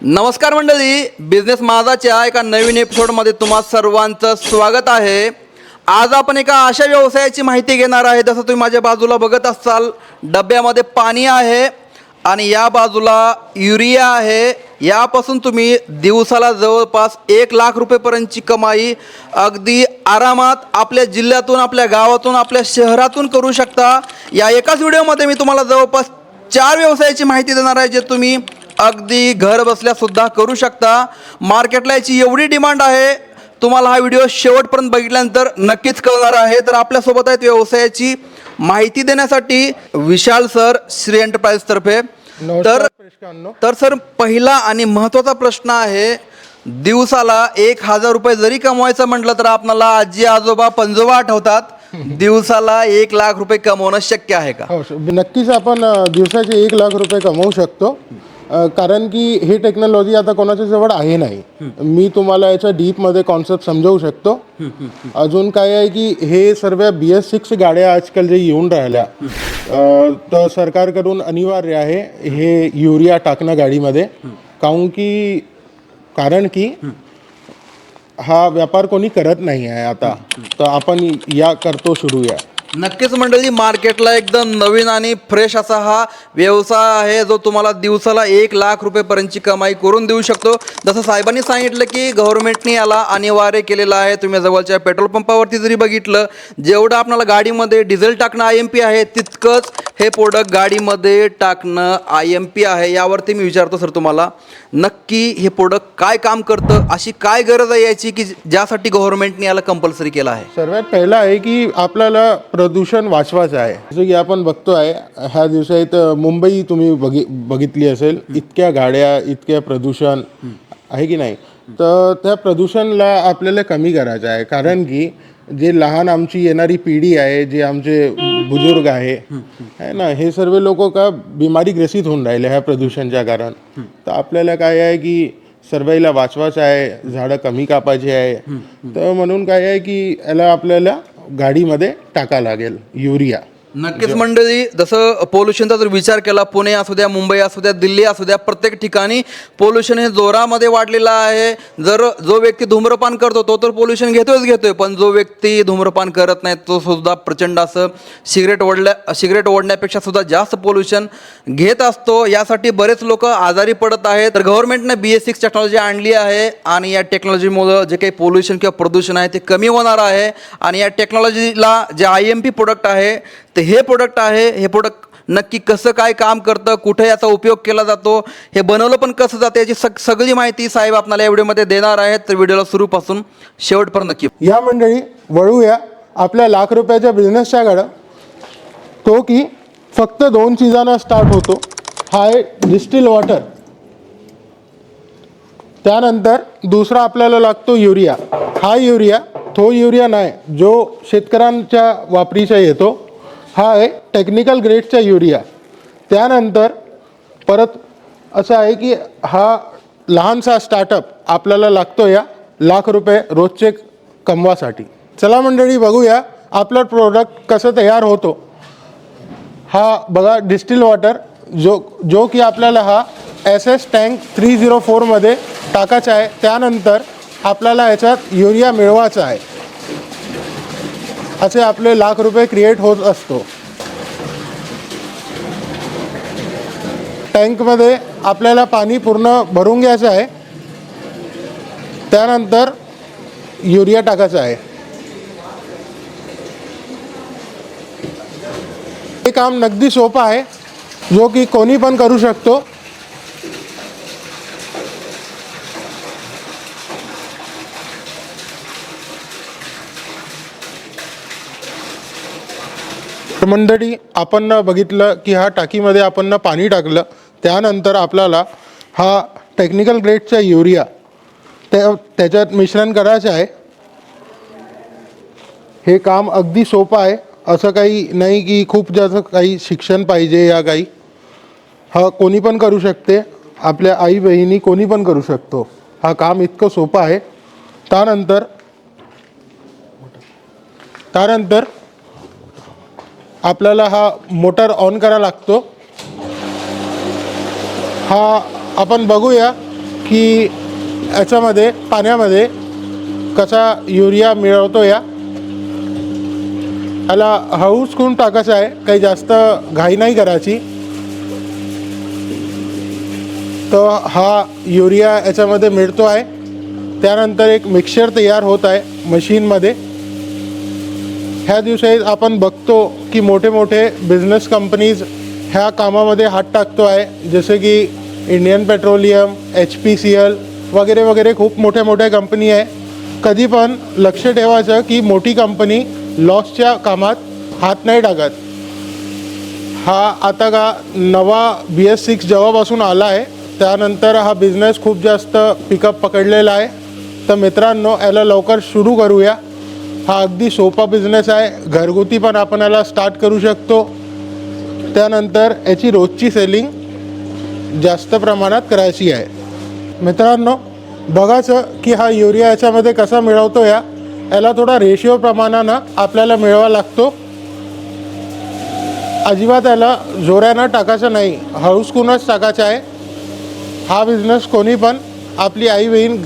नमस्कार मंडळी बिझनेस माझाच्या एका नवीन एपिसोडमध्ये तुम्हा सर्वांचं स्वागत आहे. आज आपण एका अशा व्यवसायाची माहिती घेणार आहे जसं तुम्ही माझ्या बाजूला बघत असाल डब्यामध्ये पाणी आहे आणि या बाजूला युरिया आहे. यापासून तुम्ही दिवसाला जवळपास एक लाख रुपयेपर्यंतची कमाई अगदी आरामात आपल्या जिल्ह्यातून आपल्या गावातून आपल्या शहरातून करू शकता. या एकाच व्हिडिओमध्ये मी तुम्हाला जवळपास चार व्यवसायाची माहिती देणार आहे जे तुम्ही अगदी घर बसल्या सुद्धा करू शकता. मार्केटला याची एवढी डिमांड आहे तुम्हाला हा व्हिडिओ शेवटपर्यंत बघितल्यानंतर नक्कीच कळणार आहे. तर आपल्यासोबत आहेत व्यवसायाची माहिती देण्यासाठी विशाल सर श्री एंटरप्राइज तर्फे. नमस्कार तर तर सर पहिला आणि महत्त्वाचा प्रश्न आहे दिवसाला एक हजार रुपये जरी कमवायचं म्हटलं तर आपणाला आजी आजोबा पंजोबा आठवतात दिवसाला एक लाख रुपये कमवणं शक्य आहे का? हो नक्कीच आपण दिवसाचे एक लाख रुपये कमवू शकतो. कारण की ही टेक्नॉलॉजी आता कोणाच्या जवळ आहे नाही. मी तुम्हाला याच्या डीपमध्ये कॉन्सेप्ट समजावू शकतो. अजून काय आहे की हे सर्व बी एस सिक्स गाड्या आजकाल जे येऊन राहिल्या तर सरकारकडून अनिवार्य आहे हे युरिया टाकणं गाडीमध्ये. काऊन की कारण की हा व्यापार कोणी करत नाही आहे आता. तर आपण या करतो सुरू या. नक्कीच मंडळी मार्केटला एकदम नवीन आणि फ्रेश असा हा व्यवसाय आहे जो तुम्हाला दिवसाला एक लाख रुपयेपर्यंतची कमाई करून देऊ शकतो. जसं साहेबांनी सांगितलं की गव्हर्नमेंटने याला अनिवार्य केलेलं आहे. तुम्ही जवळच्या पेट्रोल पंपावरती जरी बघितलं जेवढं आपल्याला गाडीमध्ये डिझेल टाकणं आय एम पी आहे तितकंच हे प्रोडक्ट गाडीमध्ये टाकणं आय एम पी आहे यावरती मी विचारतो सर तुम्हाला. नक्की हे प्रोडक्ट काय काम करतं अशी काय गरज आहे याची की ज्यासाठी गव्हर्नमेंटने याला कंपल्सरी केलं आहे? सर्वात पहिलं आहे की आपल्याला प्रदूषण वाचवायचं आहे. जसं की आपण बघतो आहे ह्या दिवसात मुंबई तुम्ही बघि बघितली असेल इतक्या गाड्या इतक्या प्रदूषण आहे की नाही? तर त्या प्रदूषणला आपल्याला कमी करायचं आहे. कारण की जे लहान आमची येणारी पिढी आहे जे आमचे बुजुर्ग आहे है ना हे सर्व लोक का बिमारी ग्रसित होऊन राहिले ह्या प्रदूषणच्या कारण. तर आपल्याला काय आहे की सर्वाईला वाचवायचं आहे झाडं कमी कापायची आहे. तर म्हणून काय आहे की याला आपल्याला गाडीमध्ये टाका लागेल युरिया. नक्कीच मंडळी जसं पोल्युशनचा जर विचार केला पुणे असू द्या मुंबई असू द्या दिल्ली असू द्या प्रत्येक ठिकाणी पोल्युशन हे जोरामध्ये वाढलेलं आहे. जर जो व्यक्ती धूम्रपान करतो तो तर पोल्युशन घेतोच घेतोय पण जो व्यक्ती धूम्रपान करत नाही तो सुद्धा प्रचंड असं सिगरेट ओढल्या सिगरेट ओढण्यापेक्षा सुद्धा जास्त पोल्युशन घेत असतो. यासाठी बरेच लोक आजारी पडत आहेत. तर गव्हर्नमेंटनं बी एस सिक्स टेक्नॉलॉजी आणली आहे आणि या टेक्नॉलॉजीमुळं जे काही पोल्युशन किंवा प्रदूषण आहे ते कमी होणार आहे. आणि या टेक्नॉलॉजीला जे आय एम पी प्रोडक्ट आहे तर हे प्रोडक्ट आहे हे प्रोडक्ट नक्की कसं काय काम करतं कुठे याचा उपयोग केला जातो हे बनवलं पण कसं जातं याची सग सगळी माहिती साहेब आपल्याला या व्हिडिओमध्ये देणार आहेत. तर व्हिडिओला सुरूपासून शेवटपर्यंत नक्की या मंडळी वळूया आपल्या लाख रुपयाच्या बिझनेसच्या गाडं. तो की फक्त दोन चीजांना स्टार्ट होतो. हा आहे डिस्टिल वॉटर त्यानंतर दुसरा आपल्याला लागतो युरिया हा युरिया तो युरिया नाही जो शेतकऱ्यांच्या वापरीचा येतो हा आहे टेक्निकल ग्रेडचा युरिया त्यानंतर परत असं आहे की हा लहानसा स्टार्टअप आपल्याला लागतो या लाख रुपये रोजचे कमवासाठी. चला मंडळी बघूया आपलं प्रोडक्ट कसं तयार होतो. हा बघा डिस्टिल वॉटर जो जो की आपल्याला हा S S tank three zero फोरमध्ये टाकायचा आहे. त्यानंतर आपल्याला याच्यात युरिया मिळवायचा आहे. असे आपले लाख रुपये क्रिएट होत असतो. टँकमध्ये आपल्याला पाणी पूर्ण भरून घ्यायचं आहे. त्यानंतर युरिया टाकायचं आहे. हे काम नगदी सोपं आहे. जो की कोणी पण करू शकतो. मंडळी आपण बघितलं की हा टाकीमध्ये आपण पाणी टाकलं. त्यानंतर आपल्याला हा टेक्निकल ग्रेडचा युरिया त्या त्याच्यात मिश्रण करायचं आहे. हे काम अगदी सोपं आहे. असं काही नाही की खूप जास्त काही शिक्षण पाहिजे या काही. हा कोणी पण करू शकते. आपल्या आई बहिणी कोणी पण करू शकतो. हा काम इतकं सोपं आहे. त्यानंतर त्यानंतर आपल्याला हा मोटर ऑन करा लागतो. हा आपण बघूया की याच्यामध्ये पाण्यामध्ये कसा युरिया मिळवतो या याला हळूच करून टाकायचं आहे काही जास्त घाई नाही करायची. तर हा युरिया याच्यामध्ये मिळतो आहे. त्यानंतर एक मिक्सर तयार होत आहे मशीनमध्ये. ह्या दिवशी आपण बघतो की मोठे मोठे बिझनेस कंपनीज ह्या कामामध्ये हात टाकतो आहे. जसे की Indian petroleum H P C L वगैरे वगैरे खूप मोठ्या मोठ्या कंपनी आहे. कधी पण लक्ष ठेवायचं की मोठी कंपनी लॉसच्या कामात हात नाही टाकत. हा आता का नवा बी एस सिक्स जेव्हापासून आला आहे त्यानंतर हा बिझनेस खूप जास्त पिकअप पकडलेला आहे. तर मित्रांनो याला लवकर सुरू करूया. हा अगदी सोपा बिझनेस आहे. घरगुती पण आपण याला स्टार्ट करू शकतो. त्यानंतर याची रोजची सेलिंग जास्त प्रमाणात करायची आहे. मित्रांनो बघाचं की हा युरिया याच्यामध्ये कसा मिळवतो या? याला थोडा रेशिओ प्रमाणानं आपल्याला मिळवा लागतो. अजिबात याला जोऱ्यानं टाकायचं नाही. हळूसकूनच टाकायचं आहे. हा बिझनेस कोणी पण आपली आई बहीण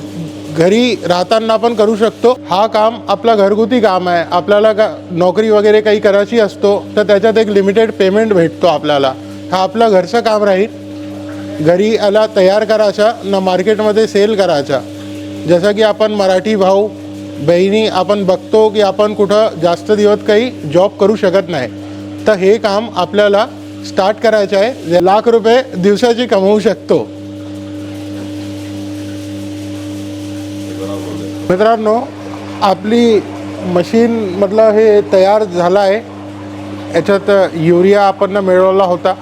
घरी राहताना पण करू शकतो. हा काम आपला घरगुती काम आहे. आपल्याला का नोकरी वगैरे काही करायची असतो तर त्याच्यात एक लिमिटेड पेमेंट भेटतो आपल्याला. हा आपलं घरचं काम राहील. घरी याला तयार करायचा न मार्केटमध्ये सेल करायचा. जसं की आपण मराठी भाऊ बहिणी आपण बघतो की आपण कुठं जास्त दिवस काही जॉब करू शकत नाही. तर हे काम आपल्याला स्टार्ट करायचं आहे. जे लाख रुपये दिवसाची कमवू शकतो. मित्रांनो आपली मशीनमधलं हे तयार झालं आहे. याच्यात युरिया आपण मिळवला होता.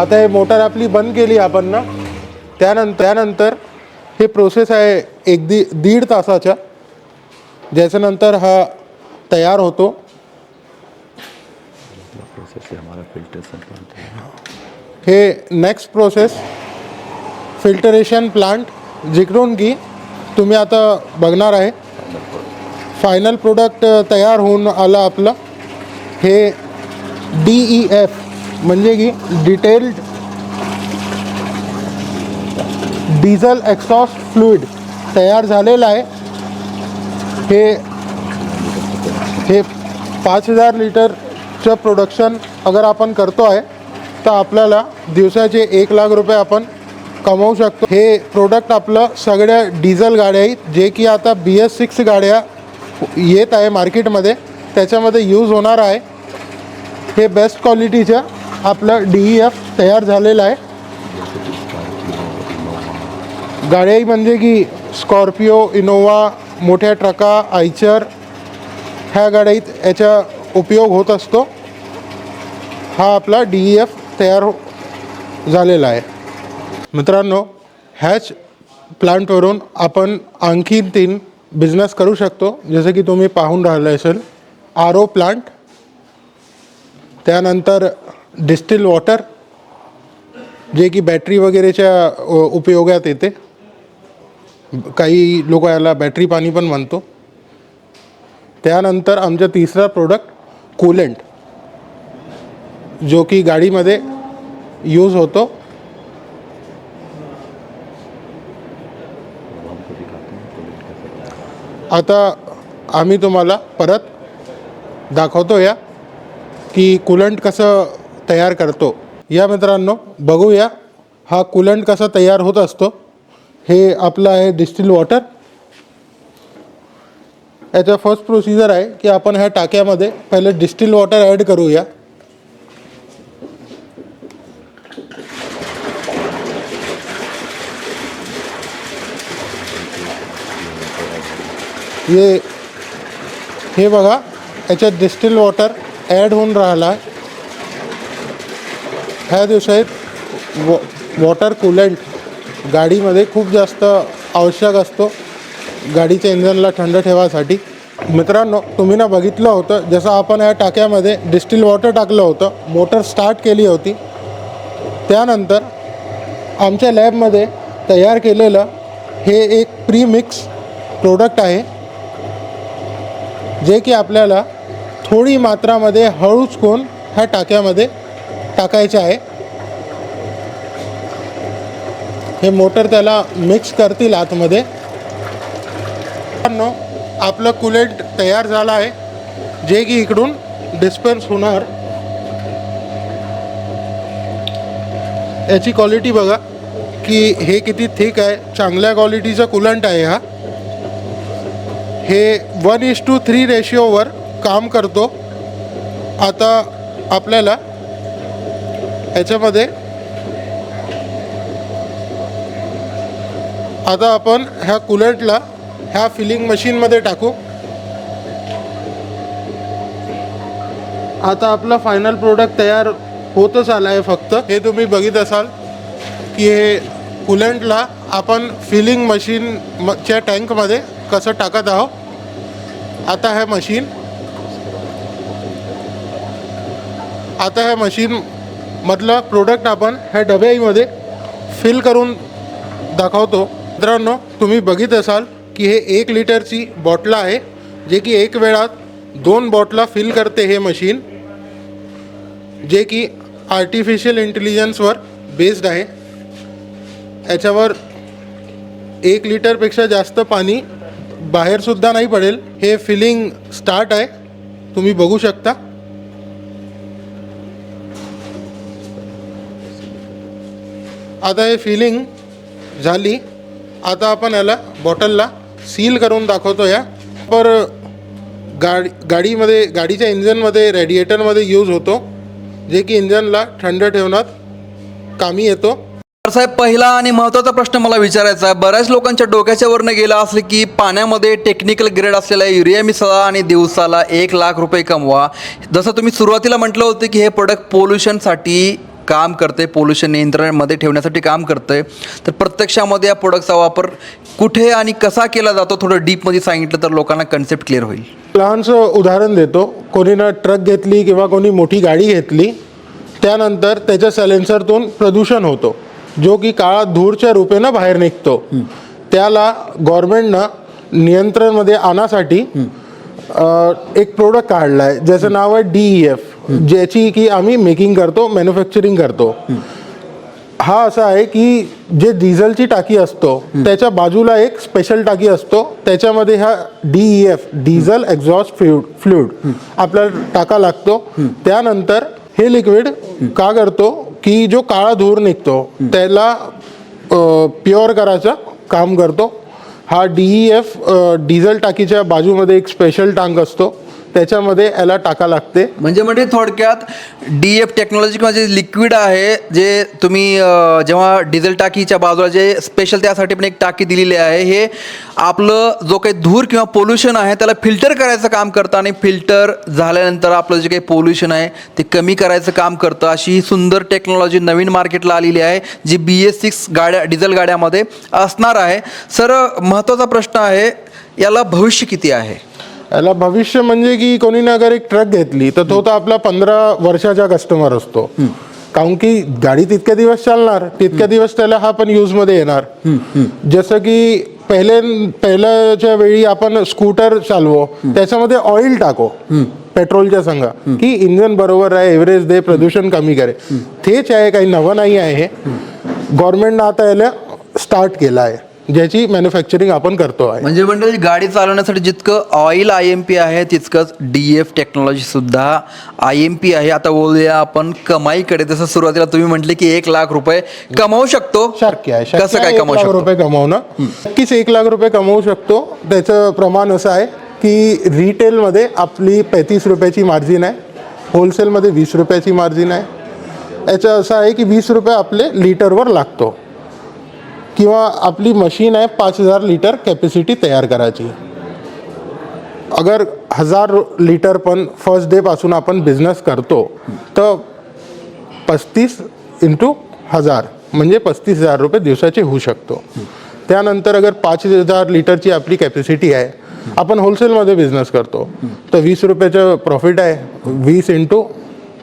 आता हे मोटर आपली बंद केली आपण ना. त्यानंतर त्यानंतर हे प्रोसेस आहे एक दी दीड तासाच्या. ज्याच्यानंतर हा तयार होतो. हे नेक्स्ट प्रोसेस फिल्टरेशन प्लांट जिकडून की तुम्ही आता बघणार आहे. फायनल प्रोडक्ट तयार होऊन आलं आपलं. हे डी ई एफ म्हणजे की डिटेल्ड डिझल एक्सॉस्ट फ्लुईड तयार झालेलं आहे. हे हे पाच हजार लिटरचं प्रोडक्शन अगर आपण करतो आहे तर आपल्याला दिवसाचे एक लाख रुपये आपण कमवू शकतो. हे प्रोडक्ट आपलं सगळ्या डिझेल गाड्या आहेत जे की आता बी एस सिक्स गाड्या येत आहे मार्केटमध्ये त्याच्यामध्ये यूज होणार आहे. हे बेस्ट क्वालिटीचं आपलं डी ई एफ तयार झालेलं आहे. गाड्याही म्हणजे की स्कॉर्पिओ इनोवा मोठ्या ट्रका आयचर ह्या गाड्यात याचा उपयोग होत असतो. हा आपला डी ई एफ तयार झालेला आहे. मित्रांनो ह्याच प्लांटवरून आपण आणखी तीन बिझनेस करू शकतो. जसं की तुम्ही पाहून राहिले असेल आर ओ प्लांट त्यानंतर डिस्टिल वॉटर जे की बॅटरी वगैरेच्या उपयोगात येते. काही लोक याला बॅटरी पाणी पण म्हणतो. त्यानंतर आमचा तिसरा प्रोडक्ट कूलेंट जो की गाडीमध्ये यूज होतो. आता आम्ही तुम्हाला परत दाखवतो या की कुलंट कसं तयार करतो. या मित्रांनो बघूया हा कुलंट कसा तयार होत असतो. हे आपलं आहे डिस्टिल वॉटर याचा फर्स्ट प्रोसिजर आहे की आपण ह्या टाक्यामध्ये पहिले डिस्टिल वॉटर ॲड करूया. हे हे बघा याच्यात डिस्टिल वॉटर ॲड होऊन राहिला आहे ह्या दिवसात वॉ वॉटर कुलंट गाडीमध्ये खूप जास्त आवश्यक असतो. गाडीच्या इंजनला थंड ठेवासाठी. मित्रांनो तुम्ही ना बघितलं होतं जसं आपण या टाक्यामध्ये डिस्टिल वॉटर टाकलं होतं मोटर स्टार्ट केली होती. त्यानंतर आमच्या लॅबमध्ये तयार केलेलं हे एक प्री मिक्स प्रोडक्ट आहे. जे की आपल्याला थोडी मात्रामध्ये हळूच कोण ह्या टाक्यामध्ये टाकायचे आहे. हे मोटर त्याला मिक्स करतील आतमध्ये. आपलं कुलेट तयार झालं आहे. जे की इकडून डिस्पेन्स होणार. याची क्वालिटी बघा की हे किती थिक आहे. चांगल्या क्वालिटीचा कुलंट आहे हा. हे वन इज टू थ्री रेशिओवर काम करतो. आता आपल्याला ह्याच्यामध्ये आता आपण ह्या कुलंटला ह्या फिलिंग मशीनमध्ये टाकू. आता आपला फायनल प्रोडक्ट तयार होतच आला आहे फक्त. हे तुम्ही बघित असाल की हे कुलंटला आपण फिलिंग मशीन टँकमध्ये कसं टाकत आहोत? आता हे मशीन आता हे मशीन मधलं प्रोडक्ट आपण ह्या डब्याईमध्ये फिल करून दाखवतो. मित्रांनो तुम्ही बघित असाल की हे एक लिटरची बॉटल आहे जे की एक वेळात दोन बॉटला फिल करते हे मशीन जे की आर्टिफिशियल इंटेलिजन्सवर बेस्ड आहे. याच्यावर एक लिटरपेक्षा जास्त पाणी बाहेरसुद्धा नाही पडेल. हे फिलिंग स्टार्ट आहे. तुम्ही बघू शकता. आता हे फिलिंग झाली. आता आपण याला बॉटलला सील करून दाखवतो या पर गाडी गाडीमध्ये गाडीच्या इंजनमध्ये रेडिएटरमध्ये यूज होतो. जे की इंजनला थंड ठेवण्यात कामी येतो. साहेब पहिला आणि महत्त्वाचा प्रश्न मला विचारायचा आहे. बऱ्याच लोकांच्या डोक्याच्या वरनं गेला असले की पाण्यामध्ये टेक्निकल ग्रेड असलेला युरिया मिसळा आणि दिवसाला एक लाख रुपये कमवा. जसं तुम्ही सुरुवातीला म्हटलं होतं की हे प्रोडक्ट पोल्युशनसाठी काम करते पोल्युशन नियंत्रणामध्ये ठेवण्यासाठी काम करते तर प्रत्यक्षामध्ये या प्रोडक्टचा वापर कुठे आणि कसा केला जातो थोडं डीपमध्ये सांगितलं तर लोकांना कन्सेप्ट क्लिअर होईल. लहानसं उदाहरण देतो. कोणीनं ट्रक घेतली किंवा कोणी मोठी गाडी घेतली त्यानंतर त्याच्या सलेन्सरतून प्रदूषण होतो. जो की काळा धूरच्या रूपेनं बाहेर निघतो. त्याला गव्हर्मेंटनं नियंत्रणमध्ये आणण्यासाठी एक प्रोडक्ट काढला आहे ज्याचं नाव आहे डी एफ ज्याची की आम्ही मेकिंग करतो मॅन्युफॅक्चरिंग करतो. हा असा आहे की जे डिझेलची टाकी असतो त्याच्या बाजूला एक स्पेशल टाकी असतो. त्याच्यामध्ये हा D F diesel exhaust fluid fluid आपल्याला टाका लागतो. त्यानंतर हे लिक्विड का करतो? की जो काळा धूर निघतो त्याला प्युअर करायचं काम करतो. हा डी ई एफ डिझेल टाकीच्या बाजूमध्ये एक स्पेशल टांक असतो. त्याच्यामध्ये याला टाका लागते. म्हणजे म्हणजे थोडक्यात डी एफ टेक्नॉलॉजी किंवा जे लिक्विड आहे जे तुम्ही जेव्हा डिझेल टाकीच्या बाजूला जे स्पेशल त्यासाठी पण एक टाकी दिलेली आहे हे आपलं जो काही धूर किंवा पोल्युशन आहे त्याला फिल्टर करायचं काम करतं आणि फिल्टर झाल्यानंतर आपलं जे काही पोल्युशन आहे ते कमी करायचं काम करतं. अशी ही सुंदर टेक्नॉलॉजी नवीन मार्केटला आलेली आहे जी बी एस सिक्स गाड्या डिझेल गाड्यामध्ये असणार आहे. सर महत्त्वाचा प्रश्न आहे याला भविष्य किती आहे? याला भविष्य म्हणजे की कोणी ना अगर एक ट्रक घेतली तर तो तर आपला पंधरा वर्षाचा कस्टमर असतो. काऊन की गाडी तितक्या दिवस चालणार तितक्या दिवस त्याला हा पण यूजमध्ये येणार. जसं की पहिले पहिल्याच्या वेळी आपण स्कूटर चालवो त्याच्यामध्ये ऑइल टाको पेट्रोलच्या संघ. की इंजन बरोबर आहे एव्हरेज दे प्रदूषण कमी करे. तेच आहे काही नवं नाही आहे. हे गव्हर्नमेंटनं आता याला स्टार्ट केलं आहे. ज्याची मॅन्युफॅक्चरिंग आपण करतो आहे म्हणजे म्हणजे गाडी चालवण्यासाठी जितकं ऑइल आय एम पी आहे तितकंच डी एफ टेक्नॉलॉजी सुद्धा आय एम पी आहे. आता बोलूया आपण कमाईकडे. जसं सुरुवातीला तुम्ही म्हटले की एक लाख रुपये कमावू शकतो. शक्य आहे शक्य कसं आहे काय एक कमावू लाख शकतो? रुपये कमावणं. नक्कीच एक लाख रुपये कमवू शकतो. त्याचं प्रमाण असं आहे की रिटेलमध्ये आपली पैतीस रुपयाची मार्जिन आहे. होलसेलमध्ये वीस रुपयाची मार्जिन आहे. याचं असं आहे की वीस रुपये आपले लिटरवर लागतो. किंवा आपली मशीन आहे पाच हजार लिटर कॅपॅसिटी तयार करायची. अगर हजार लिटर पण फर्स्ट डेपासून आपण बिझनेस करतो तर पस्तीस इंटू हजार म्हणजे पस्तीस हजार रुपये दिवसाचे होऊ शकतो. त्यानंतर अगर पाच हजार लिटरची आपली कॅपॅसिटी आहे आपण होलसेलमध्ये बिझनेस करतो. तर वीस रुपयाचं प्रॉफिट आहे वीस इंटू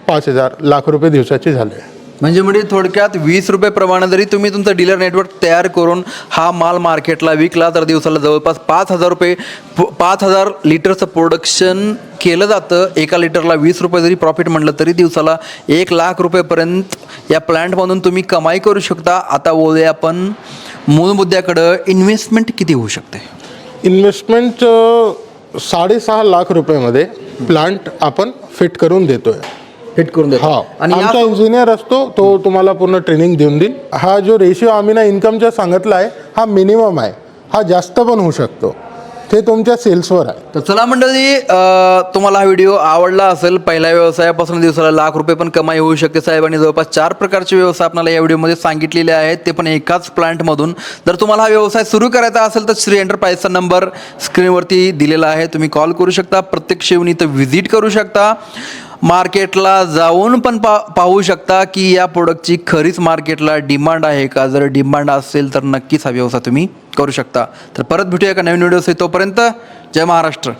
पाच हजार लाख रुपये दिवसाचे झाले. म्हणजे म्हणजे थोडक्यात वीस रुपये प्रमाणे जरी तुम्ही तुमचं डीलर नेटवर्क तयार करून हा माल मार्केटला विकला तर दिवसाला जवळपास पाच हजार रुपये प- पाच हजार लिटरचं प्रोडक्शन केलं जातं. एका लिटरला वीस रुपये जरी प्रॉफिट म्हटलं तरी दिवसाला एक लाख रुपयेपर्यंत या प्लॅन्टमधून तुम्ही कमाई करू शकता. आता बोलूया आपण मूळ मुद्द्याकडं. इन्व्हेस्टमेंट किती होऊ शकते? इन्व्हेस्टमेंट साडेसहा लाख रुपयामध्ये प्लांट आपण फिट करून देतो आहे हिट करून देतो. हा. आणि आमचा इंजिनियर असतो तो तुम्हाला पूर्ण ट्रेनिंग देऊन देईल. हा जो रेशिओ आम्ही ना इन्कमचा सांगितला आहे हा मिनिमम आहे. हा जास्त पण होऊ शकतो. ते तुमच्या सेल्सवर आहे. तर चला मंडळी अं, तुम्हाला हा व्हिडिओ आवडला असेल पहिल्या व्यवसायापासून दिवसाला लाख रुपये पण कमाई होऊ शकते साहेबांनी जवळपास चार प्रकारचे व्यवसाय आपल्याला या व्हिडिओमध्ये सांगितलेले आहेत. ते पण एकाच प्लांटमधून जर तुम्हाला हा व्यवसाय सुरू करायचा असेल तर श्री एंटरप्राइजचा नंबर स्क्रीनवरती दिलेला आहे. तुम्ही कॉल करू शकता. प्रत्यक्ष येऊन इथं व्हिजिट करू शकता. मार्केटला जाऊन पण पा पाहू शकता की या प्रोडक्टची खरीच मार्केटला डिमांड आहे का? जर डिमांड असेल तर नक्कीच हा व्यवसाय तुम्ही करू शकता. तर परत भेटूया का नवीन व्हिडिओ तोपर्यंत जय महाराष्ट्र.